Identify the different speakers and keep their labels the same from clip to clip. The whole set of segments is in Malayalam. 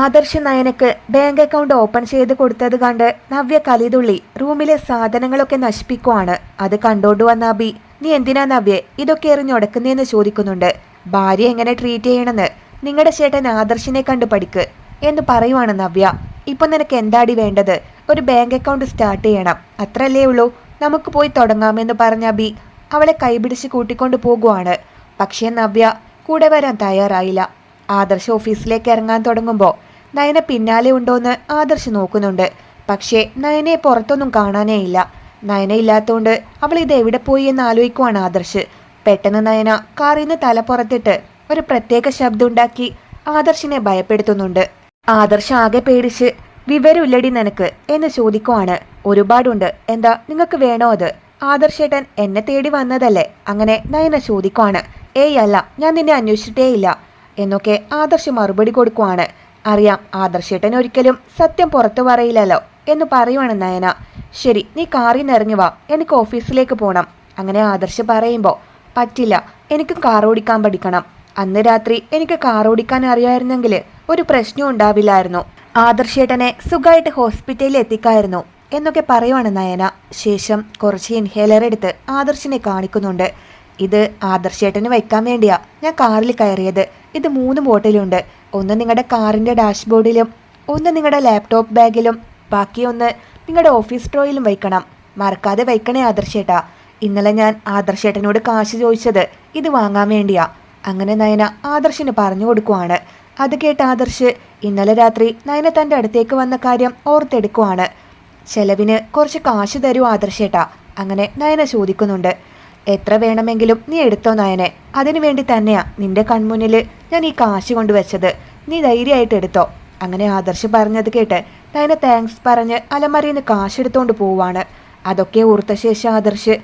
Speaker 1: ആദർശ് നയനക്ക് ബാങ്ക് അക്കൗണ്ട് ഓപ്പൺ ചെയ്ത് കൊടുത്തത് കണ്ട് നവ്യ കലിതുള്ളി റൂമിലെ സാധനങ്ങളൊക്കെ നശിപ്പിക്കുവാണ്. അത് കണ്ടോണ്ട് വന്ന അബി നീ എന്തിനാ നവ്യെ ഇതൊക്കെ എറിഞ്ഞൊടക്കുന്നേന്ന് ചോദിക്കുന്നുണ്ട്. ഭാര്യ എങ്ങനെ ട്രീറ്റ് ചെയ്യണമെന്ന് നിങ്ങളുടെ ചേട്ടൻ ആദർശിനെ കണ്ട് പഠിക്ക് എന്ന് പറയുവാണ് നവ്യ. ഇപ്പം നിനക്ക് എന്താടി വേണ്ടത്? ഒരു ബാങ്ക് അക്കൗണ്ട് സ്റ്റാർട്ട് ചെയ്യണം. അത്രല്ലേ ഉള്ളൂ. നമുക്ക് പോയി തുടങ്ങാമെന്ന് പറഞ്ഞ അബി അവളെ കൈപിടിച്ച് കൂട്ടിക്കൊണ്ട് പോകുവാണ്. പക്ഷേ നവ്യ കൂടെ വരാൻ തയ്യാറായില്ല. ആദർശ് ഓഫീസിലേക്ക് ഇറങ്ങാൻ തുടങ്ങുമ്പോൾ നയന പിന്നാലെ ഉണ്ടോന്ന് ആദർശ് നോക്കുന്നുണ്ട്. പക്ഷേ നയനയെ പുറത്തൊന്നും കാണാനേ ഇല്ല. നയന ഇല്ലാത്തതുകൊണ്ട് അവൾ ഇത് എവിടെ പോയി എന്ന് ആലോചിക്കുവാണ് ആദർശ്. പെട്ടെന്ന് നയന കാറിൽ നിന്ന് തല പുറത്തിട്ട് ഒരു പ്രത്യേക ശബ്ദം ഉണ്ടാക്കി ആദർശിനെ ഭയപ്പെടുത്തുന്നുണ്ട്. ആദർശ് ആകെ പേടിച്ച് വിവരമില്ലടി നിനക്ക് എന്ന് ചോദിക്കുവാണ്. ഒരുപാടുണ്ട്. എന്താ നിങ്ങൾക്ക് വേണോ അത്? ആദർശേട്ടൻ എന്നെ തേടി വന്നതല്ലേ? അങ്ങനെ നയന ചോദിക്കുവാണ്. ഏയ് അല്ല ഞാൻ നിന്നെ അന്വേഷിച്ചിട്ടേ ഇല്ല എന്നൊക്കെ ആദർശ് മറുപടി കൊടുക്കുവാണ്. അറിയാം ആദർശേട്ടൻ ഒരിക്കലും സത്യം പുറത്തു പറയില്ലല്ലോ എന്ന് പറയുവാണ് നയന. ശരി നീ കാറിൽ നിറങ്ങി വാ. എനിക്ക് ഓഫീസിലേക്ക് പോകണം അങ്ങനെ ആദർശ് പറയുമ്പോൾ പറ്റില്ല എനിക്ക് കാർ ഓടിക്കാൻ പഠിക്കണം. അന്ന് രാത്രി എനിക്ക് കാർ ഓടിക്കാൻ അറിയായിരുന്നെങ്കിൽ ഒരു പ്രശ്നവും ഉണ്ടാവില്ലായിരുന്നു. ആദർശേട്ടനെ സുഖമായിട്ട് ഹോസ്പിറ്റലിൽ എത്തിക്കായിരുന്നു എന്നൊക്കെ പറയുവാണ് നയന. ശേഷം കുറച്ച് ഇൻഹേലർ എടുത്ത് ആദർശിനെ കാണിക്കുന്നുണ്ട്. ഇത് ആദർശേട്ടന് വയ്ക്കാൻ വേണ്ടിയാ ഞാൻ കാറിൽ കയറിയത്. ഇത് മൂന്ന് ബോട്ടിലുണ്ട്. ഒന്ന് നിങ്ങളുടെ കാറിന്റെ ഡാഷ്ബോർഡിലും ഒന്ന് നിങ്ങളുടെ ലാപ്ടോപ്പ് ബാഗിലും ബാക്കിയൊന്ന് നിങ്ങളുടെ ഓഫീസ് ഡ്രോയിലും വയ്ക്കണം. മറക്കാതെ വയ്ക്കണേ ആദർശേട്ടാ. ഇന്നലെ ഞാൻ ആദർശേട്ടനോട് കാശ് ചോദിച്ചത് ഇത് വാങ്ങാൻ വേണ്ടിയാ. അങ്ങനെ നയന ആദർശിന് പറഞ്ഞു കൊടുക്കുവാണ്. അത് കേട്ട ആദർശ് ഇന്നലെ രാത്രി നയന തന്റെ അടുത്തേക്ക് വന്ന കാര്യം ഓർത്തെടുക്കുവാണ്. ചെലവിന് കുറച്ച് കാശ് തരൂ ആദർശേട്ടാ. അങ്ങനെ നയന ചോദിക്കുന്നുണ്ട്. എത്ര വേണമെങ്കിലും നീ എടുത്തോ നയനെ. അതിനു വേണ്ടി തന്നെയാ നിന്റെ കൺമുന്നിൽ ഞാൻ ഈ കാശ് കൊണ്ടുവച്ചത് നീ ധൈര്യമായിട്ട് എടുത്തോ. അങ്ങനെ ആദർശ് പറഞ്ഞത് കേട്ട് നയന താങ്ക്സ് പറഞ്ഞ് അലമറിയിൽ നിന്ന് കാശ് എടുത്തോണ്ട് പോവാണ് അതൊക്കെ ഓർത്ത ശേഷം ആദർശ്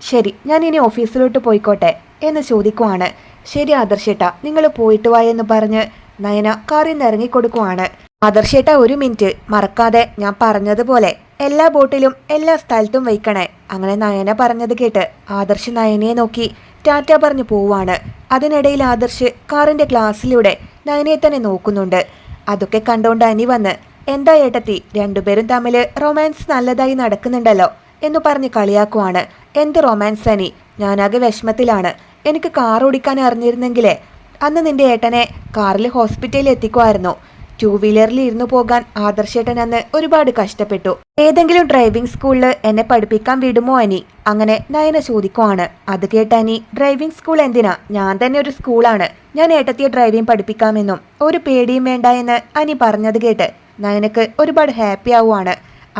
Speaker 1: ശരി ഞാൻ ഇനി ഓഫീസിലോട്ട് പോയിക്കോട്ടെ എന്ന് ചോദിക്കുവാണ്. ശരി ആദർശേട്ടാ നിങ്ങൾ പോയിട്ട് വാ എന്ന് പറഞ്ഞ് നയന കാറിൽ നിന്ന് ഇറങ്ങിക്കൊടുക്കുവാണ്. ആദർശേട്ട ഒരു മിനിറ്റ്. മറക്കാതെ ഞാൻ പറഞ്ഞതുപോലെ. എല്ലാ ബോട്ടിലും എല്ലാ സ്ഥലത്തും വയ്ക്കണേ. അങ്ങനെ നയന പറഞ്ഞത് കേട്ട് ആദർശ് നയനയെ നോക്കി ടാറ്റ പറഞ്ഞു പോവാണ്. അതിനിടയിൽ ആദർശ് കാറിന്റെ ഗ്ലാസ്സിലൂടെ നയനയെ തന്നെ നോക്കുന്നുണ്ട്. അതൊക്കെ കണ്ടോണ്ട് അനി വന്ന് എന്താ ഏട്ടത്തി രണ്ടുപേരും തമ്മിൽ റൊമാൻസ് നല്ലതായി നടക്കുന്നുണ്ടല്ലോ എന്ന് പറഞ്ഞ് കളിയാക്കുവാണ്. എന്ത് റൊമാൻസ് അനി? ഞാനാകെ വിഷമത്തിലാണ്. എനിക്ക് കാർ ഓടിക്കാൻ അറിഞ്ഞിരുന്നെങ്കിലേ അന്ന് നിന്റെ ഏട്ടനെ കാറിൽ ഹോസ്പിറ്റലിൽ എത്തിക്കുമായിരുന്നു ടൂ വീലറിൽ ഇരുന്നു പോകാൻ ആദർശേട്ടൻ അന്ന് ഒരുപാട് കഷ്ടപ്പെട്ടു. ഏതെങ്കിലും ഡ്രൈവിംഗ് സ്കൂളിൽ എന്നെ പഠിപ്പിക്കാൻ വിടുമോ അനി? അങ്ങനെ നയന ചോദിക്കുവാണ്. അത് കേട്ട അനി ഡ്രൈവിംഗ് സ്കൂൾ എന്തിനാ? ഞാൻ തന്നെ ഒരു സ്കൂളാണ്. ഞാൻ ഏട്ടത്തിയെ ഡ്രൈവിംഗ് പഠിപ്പിക്കാമെന്നും ഒരു പേടിയും വേണ്ട എന്ന് അനി പറഞ്ഞത് കേട്ട് നയനക്ക് ഒരുപാട് ഹാപ്പി ആവുകയാണ്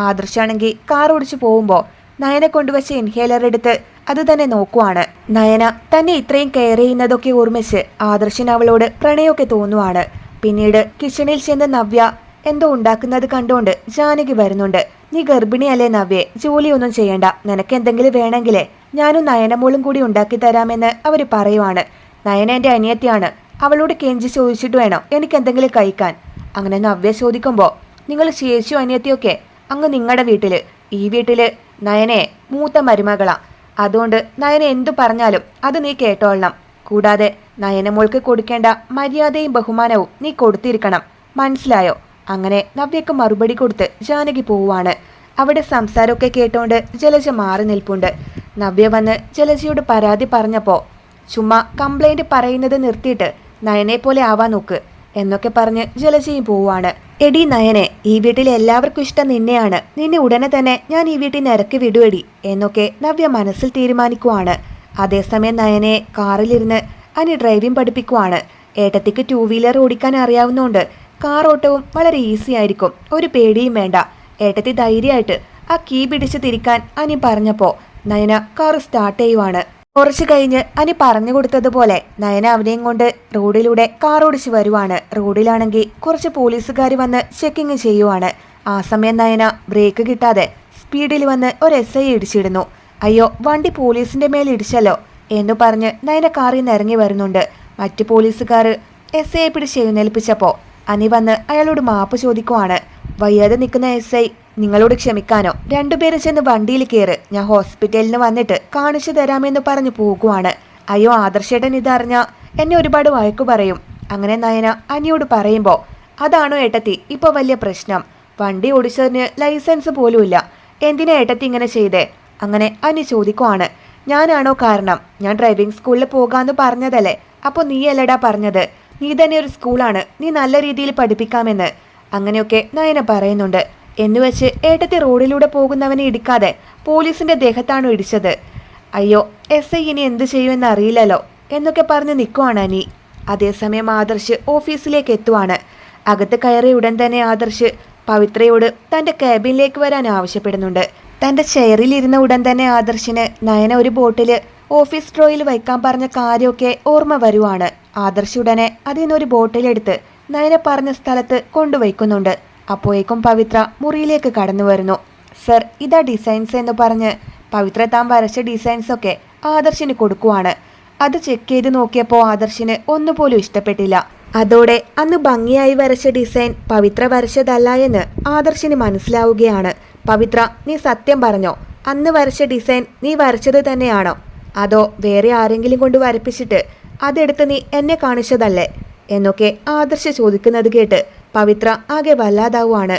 Speaker 1: ആദർശാണെങ്കിൽ കാർ ഓടിച്ചു പോകുമ്പോൾ നയനെ കൊണ്ടുവച്ച ഇൻഹേലർ എടുത്ത് അത് തന്നെ നോക്കുവാണ്. നയന തന്നെ ഇത്രയും കെയർ ചെയ്യുന്നതൊക്കെ ഓർമ്മിച്ച് ആദർശൻ അവളോട് പ്രണയമൊക്കെ തോന്നുവാണ്. പിന്നീട് കിച്ചണിൽ ചെന്ന് നവ്യ എന്തോ ഉണ്ടാക്കുന്നത് കണ്ടുകൊണ്ട് ജാനകി വരുന്നുണ്ട്. നീ ഗർഭിണിയല്ലേ നവ്യെ? ജോലിയൊന്നും ചെയ്യണ്ട. നിനക്ക് എന്തെങ്കിലും വേണമെങ്കിലേ ഞാനും നയനമോളും കൂടി ഉണ്ടാക്കി തരാമെന്ന് അവർ പറയുവാണ്. നയന എന്റെ അനിയത്തിയാണ്. അവളോട് കെഞ്ചി ചോദിച്ചിട്ട് വേണം എനിക്ക് എന്തെങ്കിലും കഴിക്കാൻ. അങ്ങനെ നവ്യ ചോദിക്കുമ്പോൾ നിങ്ങൾ ചേച്ചിയും അനിയത്തിയൊക്കെ? അങ്ങ് നിങ്ങളുടെ വീട്ടിൽ. ഈ വീട്ടിൽ നയനെ മൂത്ത മരുമകളാ. അതുകൊണ്ട് നയന എന്തു പറഞ്ഞാലും അത് നീ കേട്ടോളണം. കൂടാതെ നയനമോൾക്ക് കൊടുക്കേണ്ട മര്യാദയും ബഹുമാനവും നീ കൊടുത്തിരിക്കണം. മനസ്സിലായോ? അങ്ങനെ നവ്യക്ക് മറുപടി കൊടുത്ത് ജാനകി പോവാണ് അവിടെ സംസാരമൊക്കെ കേട്ടോണ്ട് ജലജ മാറി നിൽപ്പുണ്ട്. നവ്യ വന്ന് ജലജയോട് പരാതി പറഞ്ഞപ്പോൾ ചുമ്മാ കംപ്ലൈന്റ് പറയുന്നത് നിർത്തിയിട്ട് നയനെ പോലെ ആവാൻ നോക്ക് എന്നൊക്കെ പറഞ്ഞ് ജലജയും പോവാണ് എടി നയനെ ഈ വീട്ടിൽ എല്ലാവർക്കും ഇഷ്ടം നിന്നെയാണ്. നിന്നെ ഉടനെ തന്നെ ഞാൻ ഈ വീട്ടിൽ നിന്ന് വിടുവെടി എന്നൊക്കെ നവ്യ മനസ്സിൽ തീരുമാനിക്കുവാണ്. അതേസമയം നയനെ കാറിലിരുന്ന് അനി ഡ്രൈവിംഗ് പഠിപ്പിക്കുവാണ്. ഏട്ടത്തിക്ക് ടൂ വീലർ ഓടിക്കാൻ അറിയാവുന്നതുകൊണ്ട് കാർ ഓട്ടവും വളരെ ഈസി ആയിരിക്കും. ഒരു പേടിയും വേണ്ട. ഏട്ടത്തി ധൈര്യമായിട്ട് ആ കീ പിടിച്ച് തിരിക്കാൻ അനി പറഞ്ഞപ്പോൾ നയന കാർ സ്റ്റാർട്ട് ചെയ്യുവാണ്. കുറച്ച് കഴിഞ്ഞ് അനി പറഞ്ഞു കൊടുത്തതുപോലെ നയന അവനെയും കൊണ്ട് റോഡിലൂടെ കാർ ഓടിച്ച് വരുവാണ്. റോഡിലാണെങ്കിൽ കുറച്ച് പോലീസുകാർ വന്ന് ചെക്കിങ് ചെയ്യുവാണ്. ആ സമയം നയന ബ്രേക്ക് കിട്ടാതെ സ്പീഡിൽ വന്ന് ഒരു എസ് ഐ ഇടിച്ചിടുന്നു. അയ്യോ വണ്ടി പോലീസിന്റെ മേൽ ഇടിച്ചല്ലോ എന്നു പറഞ്ഞ് നയന കാറിൽ നിന്ന് ഇറങ്ങി വരുന്നുണ്ട്. മറ്റു പോലീസുകാർ എസ് ഐയെ പിടിച്ച് എഴുന്നേൽപ്പിച്ചപ്പോൾ അനി വന്ന് അയാളോട് മാപ്പ് ചോദിക്കുവാണ്. വയ്യാതെ നിൽക്കുന്ന എസ് ഐ നിങ്ങളോട് ക്ഷമിക്കാനോ? രണ്ടുപേരും ചെന്ന് വണ്ടിയിൽ കയറ് ഞാൻ ഹോസ്പിറ്റലിന് വന്നിട്ട് കാണിച്ചു തരാമെന്ന് പറഞ്ഞു പോകുവാണ്. അയ്യോ ആദർശേട്ടൻ ഇതറിഞ്ഞ എന്നെ ഒരുപാട് വഴക്കു പറയും. അങ്ങനെ നയന അനിയോട് പറയുമ്പോൾ അതാണോ ഏട്ടത്തി ഇപ്പോൾ വലിയ പ്രശ്നം. വണ്ടി ഓടിച്ചതിന് ലൈസൻസ് പോലുമില്ല. എന്തിനാ ഏട്ടത്തി ഇങ്ങനെ ചെയ്തേ? അങ്ങനെ അനി ചോദിക്കുവാണ്. ഞാനാണോ കാരണം? ഞാൻ ഡ്രൈവിംഗ് സ്കൂളിൽ പോകാമെന്ന് പറഞ്ഞതല്ലേ? അപ്പോൾ നീ അല്ലടാ പറഞ്ഞത്. നീ തന്നെ ഒരു സ്കൂളാണ് നീ നല്ല രീതിയിൽ പഠിപ്പിക്കാമെന്ന്. അങ്ങനെയൊക്കെ നയന പറയുന്നുണ്ട്. എന്നുവെച്ച് ഏട്ടത്തെ റോഡിലൂടെ പോകുന്നവനെ ഇടിക്കാതെ പോലീസിന്റെ ദേഹത്താണ് ഇടിച്ചത്. അയ്യോ എസ് ഐ ഇനി എന്ത് ചെയ്യുമെന്ന് അറിയില്ലല്ലോ എന്നൊക്കെ പറഞ്ഞ് നിൽക്കുവാണ് അനി. അതേസമയം ആദർശ് ഓഫീസിലേക്ക് എത്തുവാണ്. അകത്ത് കയറിയ ഉടൻ തന്നെ ആദർശ് പവിത്രയോട് തന്റെ ക്യാബിനിലേക്ക് വരാൻ ആവശ്യപ്പെടുന്നുണ്ട്. തന്റെ ചെയറിലിരുന്ന ഉടൻ തന്നെ ആദർശിന് നയന ഒരു ബോട്ടിൽ ഓഫീസ് ഡ്രോയിൽ വയ്ക്കാൻ പറഞ്ഞ കാര്യമൊക്കെ ഓർമ്മ വരുവാണ്. ആദർശ് ഉടനെ അതിൽ നിന്നൊരു ബോട്ടിലെടുത്ത് നയന പറഞ്ഞ സ്ഥലത്ത് കൊണ്ടുവയ്ക്കുന്നുണ്ട്. അപ്പോഴേക്കും പവിത്ര മുറിയിലേക്ക് കടന്നു വരുന്നു. സർ ഇതാ ഡിസൈൻസ് എന്ന് പറഞ്ഞ് പവിത്ര താൻ വരച്ച ഡിസൈൻസൊക്കെ ആദർശിന് കൊടുക്കുവാണ്. അത് ചെക്ക് ചെയ്ത് നോക്കിയപ്പോൾ ആദർശിന് ഒന്നുപോലും ഇഷ്ടപ്പെട്ടില്ല. അതോടെ അന്ന് ഭംഗിയായി വരച്ച ഡിസൈൻ പവിത്ര വരച്ചതല്ല എന്ന് ആദർശിന് മനസ്സിലാവുകയാണ്. പവിത്ര നീ സത്യം പറഞ്ഞോ? അന്ന് വരച്ച ഡിസൈൻ നീ വരച്ചത് തന്നെയാണോ? അതോ വേറെ ആരെങ്കിലും കൊണ്ട് വരപ്പിച്ചിട്ട് അതെടുത്ത് നീ എന്നെ കാണിച്ചതല്ലേ? എന്നൊക്കെ ആദർശ് ചോദിക്കുന്നത് കേട്ട് പവിത്ര ആകെ വല്ലാതാവുകയാണ്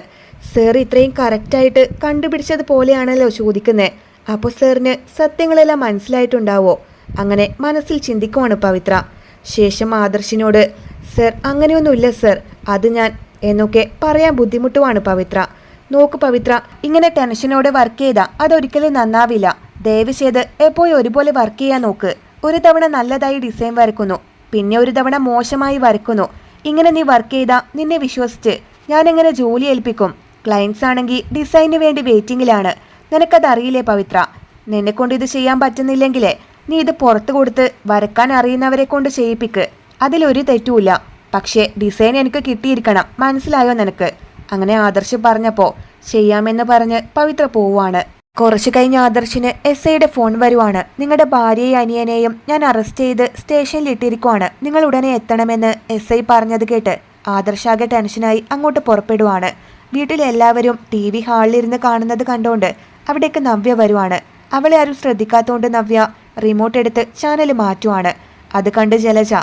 Speaker 1: സർ ഇത്രയും കറക്റ്റായിട്ട് കണ്ടുപിടിച്ചത് പോലെയാണല്ലോ ചോദിക്കുന്നത് അപ്പോൾ സാറിന് സത്യങ്ങളെല്ലാം മനസ്സിലായിട്ടുണ്ടാവോ? അങ്ങനെ മനസ്സിൽ ചിന്തിക്കുവാണ് പവിത്ര. ശേഷം ആദർശിനോട് സർ അങ്ങനെയൊന്നുമില്ല സർ. അത് ഞാൻ എന്നൊക്കെ പറയാൻ ബുദ്ധിമുട്ടുമാണ് പവിത്ര. നോക്ക് പവിത്ര ഇങ്ങനെ ടെൻഷനോടെ വർക്ക് ചെയ്താൽ അതൊരിക്കലും നന്നാവില്ല. ദയവ് ചെയ്ത് എപ്പോഴും ഒരുപോലെ വർക്ക് ചെയ്യാൻ നോക്ക്. ഒരു തവണ നല്ലതായി ഡിസൈൻ വരക്കുന്നു പിന്നെ ഒരു തവണ മോശമായി വരക്കുന്നു ഇങ്ങനെ നീ വർക്ക് ചെയ്താൽ നിന്നെ വിശ്വസിച്ച് ഞാൻ എങ്ങനെ ജോലി ഏൽപ്പിക്കും? ക്ലയൻസ് ആണെങ്കിൽ ഡിസൈനിന് വേണ്ടി വെയിറ്റിംഗിലാണ് നിനക്കത് അറിയില്ലേ പവിത്ര? നിന്നെ കൊണ്ട് ഇത് ചെയ്യാൻ പറ്റുന്നില്ലെങ്കിലേ നീ ഇത് പുറത്തു കൊടുത്ത് വരക്കാൻ അറിയുന്നവരെ കൊണ്ട് ചെയ്യിപ്പിക്ക്. അതിലൊരു തെറ്റുമില്ല. പക്ഷേ ഡിസൈൻ എനിക്ക് കിട്ടിയിരിക്കണം. മനസ്സിലായോ നിനക്ക്? അങ്ങനെ ആദർശ് പറഞ്ഞപ്പോൾ ചെയ്യാമെന്ന് പറഞ്ഞ് പവിത്ര പോവാണ് കുറച്ചു കഴിഞ്ഞ് ആദർശിന് എസ് ഐയുടെ ഫോൺ വരുവാണ്. നിങ്ങളുടെ ഭാര്യയെയും അനിയനെയും ഞാൻ അറസ്റ്റ് ചെയ്ത് സ്റ്റേഷനിൽ ഇട്ടിരിക്കുവാണ്. നിങ്ങൾ ഉടനെ എത്തണമെന്ന് എസ് ഐ പറഞ്ഞത് കേട്ട് ആദർശാകെ ടെൻഷനായി അങ്ങോട്ട് പുറപ്പെടുവാണ്. വീട്ടിലെല്ലാവരും ടി വി ഹാളിലിരുന്ന് കാണുന്നത് കണ്ടുകൊണ്ട് അവിടേക്ക് നവ്യ വരുവാണ്. അവളെ ആരും ശ്രദ്ധിക്കാത്തതുകൊണ്ട് നവ്യ റിമോട്ട് എടുത്ത് ചാനൽ മാറ്റുവാണ്. അത് കണ്ട് ജലജ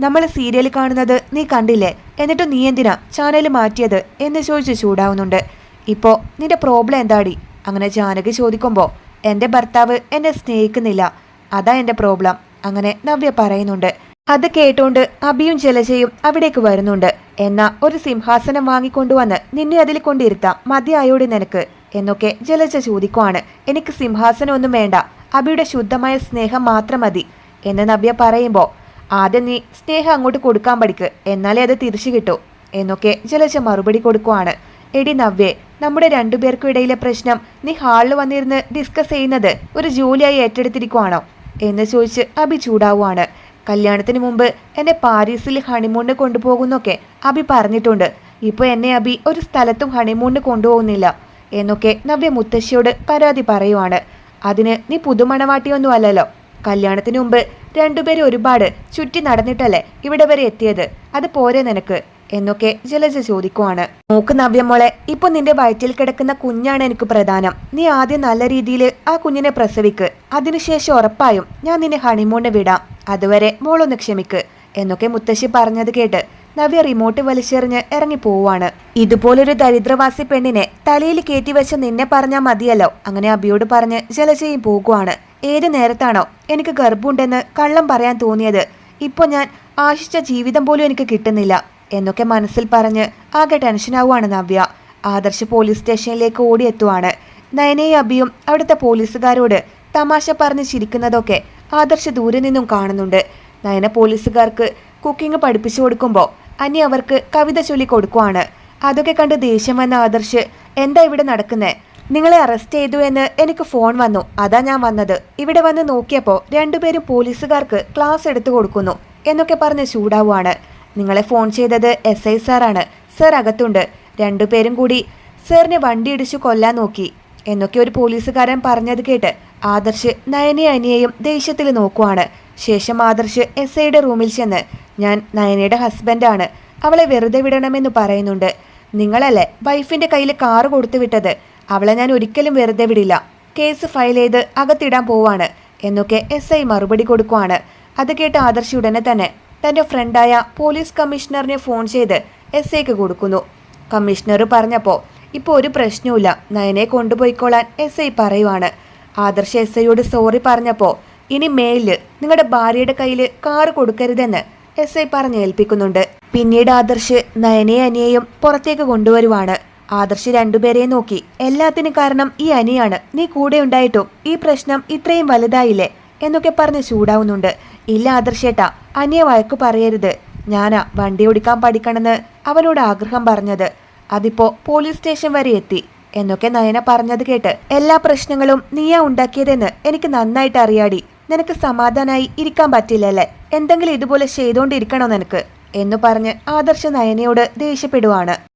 Speaker 1: നമ്മൾ സീരിയൽ കാണുന്നത് നീ കണ്ടില്ലേ? എന്നിട്ട് നീ എന്തിനാ ചാനൽ മാറ്റിയത് എന്ന് ചോദിച്ച് ചൂടാവുന്നുണ്ട്. ഇപ്പോൾ നിന്റെ പ്രോബ്ലം എന്താടി? അങ്ങനെ ജാനകി ചോദിക്കുമ്പോൾ എന്റെ ഭർത്താവ് എന്നെ സ്നേഹിക്കുന്നില്ല. അതാ എന്റെ പ്രോബ്ലം അങ്ങനെ നവ്യ പറയുന്നുണ്ട്. അത് കേട്ടുകൊണ്ട് അബിയും ജലജയും അവിടേക്ക് വരുന്നുണ്ട്. എന്നാ ഒരു സിംഹാസനം വാങ്ങിക്കൊണ്ടുവന്ന് നിന്നെ അതിൽ കൊണ്ടിരുത്താം. മതിയായോടി നിനക്ക്. എന്നൊക്കെ ജലജ ചോദിക്കുവാണ്. എനിക്ക് സിംഹാസനം ഒന്നും വേണ്ട. അബിയുടെ ശുദ്ധമായ സ്നേഹം മാത്രം മതി. എന്ന് നവ്യ പറയുമ്പോൾ ആദ്യം നീ സ്നേഹം അങ്ങോട്ട് കൊടുക്കാൻ പഠിക്ക് എന്നാലേ അത് തിരിച്ചു കിട്ടൂ എന്നൊക്കെ ജലജ മറുപടി കൊടുക്കുവാണ്. എടി നവ്യേ നമ്മുടെ രണ്ടുപേർക്കും ഇടയിലെ പ്രശ്നം നീ ഹാളിൽ വന്നിരുന്ന് ഡിസ്കസ് ചെയ്യുന്നത് ഒരു ജോലിയായി ഏറ്റെടുത്തിരിക്കുവാണോ? എന്ന് ചോദിച്ച് അഭി ചൂടാവുകയാണ് കല്യാണത്തിന് മുമ്പ് എന്നെ പാരീസിൽ ഹണിമൂണിന് കൊണ്ടുപോകുന്നൊക്കെ അഭി പറഞ്ഞിട്ടുണ്ട്. ഇപ്പോൾ എന്നെ അഭി ഒരു സ്ഥലത്തും ഹണിമൂണിന് കൊണ്ടുപോകുന്നില്ല എന്നൊക്കെ നവ്യ മുത്തശ്ശിയോട് പരാതി പറയുവാണ്. അതിന് നീ പുതുമണവാട്ടിയൊന്നും അല്ലല്ലോ കല്യാണത്തിന് മുമ്പ് രണ്ടുപേരും ഒരുപാട് ചുറ്റി നടന്നിട്ടല്ലേ ഇവിടെ വരെ എത്തിയത്? അത് പോരെ നിനക്ക്? എന്നൊക്കെ ജലജ ചോദിക്കുവാണ്. നോക്ക് നവ്യമോളെ ഇപ്പൊ നിന്റെ വയറ്റിൽ കിടക്കുന്ന കുഞ്ഞാണ് എനിക്ക് പ്രധാനം. നീ ആദ്യം നല്ല രീതിയിൽ ആ കുഞ്ഞിനെ പ്രസവിക്ക്. അതിനുശേഷം ഉറപ്പായും ഞാൻ നിന്നെ ഹണിമൂണ് വിടാം. അതുവരെ മോളൊന്ന് ക്ഷമിക്ക്. എന്നൊക്കെ മുത്തശ്ശി പറഞ്ഞത് കേട്ട് നവ്യ റിമോട്ട് വലിച്ചെറിഞ്ഞ് ഇറങ്ങി പോവാണ് ഇതുപോലൊരു ദരിദ്രവാസി പെണ്ണിനെ തലയിൽ കയറ്റി വെച്ച് നിന്നെ പറഞ്ഞാൽ മതിയല്ലോ അങ്ങനെ അബിയോട് പറഞ്ഞ് ജലജയും പോകുവാണ്. ഏത് നേരത്താണോ എനിക്ക് ഗർഭമുണ്ടെന്ന് കള്ളം പറയാൻ തോന്നിയത്. ഇപ്പൊ ഞാൻ ആശിച്ച ജീവിതം പോലും എനിക്ക് കിട്ടുന്നില്ല എന്നൊക്കെ മനസ്സിൽ പറഞ്ഞ് ആകെ ടെൻഷനാവുകയാണ് നവ്യ. ആദർശ് പോലീസ് സ്റ്റേഷനിലേക്ക് ഓടിയെത്തുവാണ്. നയനയും അബിയും അവിടുത്തെ പോലീസുകാരോട് തമാശ പറഞ്ഞ് ചിരിക്കുന്നതൊക്കെ ആദർശ് ദൂരെ നിന്നും കാണുന്നുണ്ട്. നയന പോലീസുകാർക്ക് കുക്കിംഗ് പഠിപ്പിച്ചു കൊടുക്കുമ്പോൾ അനി അവർക്ക് കവിത ചൊല്ലി കൊടുക്കുവാണ്. അതൊക്കെ കണ്ട് ദേഷ്യം വന്ന ആദർശ് എന്താ ഇവിടെ നടക്കുന്നേ? നിങ്ങളെ അറസ്റ്റ് ചെയ്തു എന്ന് എനിക്ക് ഫോൺ വന്നു. അതാ ഞാൻ വന്നത്. ഇവിടെ വന്ന് നോക്കിയപ്പോൾ രണ്ടുപേരും പോലീസുകാർക്ക് ക്ലാസ് എടുത്തു കൊടുക്കുന്നു എന്നൊക്കെ പറഞ്ഞ് ചൂടാവുകയാണ് നിങ്ങളെ ഫോൺ ചെയ്തത് എസ് ഐ സാറാണ് സർ അകത്തുണ്ട്. രണ്ടുപേരും കൂടി സാറിനെ വണ്ടി ഇടിച്ചു കൊല്ലാൻ നോക്കി എന്നൊക്കെ ഒരു പോലീസുകാരൻ പറഞ്ഞത് കേട്ട് ആദർശ് നയനെ അനിയെയും ദേഷ്യത്തിൽ നോക്കുവാണ്. ശേഷം ആദർശ് എസ് ഐയുടെ റൂമിൽ ചെന്ന് ഞാൻ നയനയുടെ ഹസ്ബൻഡാണ് അവളെ വെറുതെ വിടണമെന്ന് പറയുന്നുണ്ട്. നിങ്ങളല്ലേ വൈഫിന്റെ കയ്യിൽ കാറ് കൊടുത്തു വിട്ടത്. അവളെ ഞാൻ ഒരിക്കലും വെറുതെ വിടില്ല. കേസ് ഫയൽ ചെയ്ത് അകത്തിടാൻ പോവാണ്. എന്നൊക്കെ എസ് ഐ മറുപടി കൊടുക്കുവാണ്. അത് കേട്ട് ആദർശി ഉടനെ തന്നെ തന്റെ ഫ്രണ്ടായ പോലീസ് കമ്മീഷണറിനെ ഫോൺ ചെയ്ത് എസ് ഐക്ക് കൊടുക്കുന്നു. കമ്മീഷണർ പറഞ്ഞപ്പോൾ ഇപ്പോൾ ഒരു പ്രശ്നവുമില്ല. നയനെ കൊണ്ടുപോയിക്കോളാൻ എസ് ഐ പറയുവാണ്. ആദർശ് എസ് ഐയോട് സോറി പറഞ്ഞപ്പോൾ ഇനി മേലിൽ നിങ്ങളുടെ ഭാര്യയുടെ കയ്യിൽ കാറ് കൊടുക്കരുതെന്ന് എസ് ഐ പറഞ്ഞേൽപ്പിക്കുന്നുണ്ട് പിന്നീട് ആദർശ് നയനെ അനിയെയും പുറത്തേക്ക് കൊണ്ടുവരുവാണ്. ആദർശ് രണ്ടുപേരെയും നോക്കി. എല്ലാത്തിനും കാരണം ഈ അനിയാണ്. നീ കൂടെ ഉണ്ടായിട്ടും ഈ പ്രശ്നം ഇത്രയും വലുതായില്ലേ? എന്നൊക്കെ പറഞ്ഞ് ചൂടാവുന്നുണ്ട്. ഇല്ല ആദർശേട്ടാ അനിയെ വഴക്ക് പറയരുത്. ഞാനാ വണ്ടി ഓടിക്കാൻ പഠിക്കണമെന്ന് അവനോട് ആഗ്രഹം പറഞ്ഞത്. അതിപ്പോ പോലീസ് സ്റ്റേഷൻ വരെ എത്തി. എന്നൊക്കെ നയന പറഞ്ഞത് കേട്ട് എല്ലാ പ്രശ്നങ്ങളും നീയാ ഉണ്ടാക്കിയതെന്ന് എനിക്ക് നന്നായിട്ട് അറിയാടി. നിനക്ക് സമാധാനായി ഇരിക്കാൻ പറ്റില്ലല്ലേ? എന്തെങ്കിലും ഇതുപോലെ ചെയ്തോണ്ടിരിക്കണോ നിനക്ക്? എന്ന് പറഞ്ഞ് ആദർശ നയനയോട് ദേഷ്യപ്പെടുവാണ്.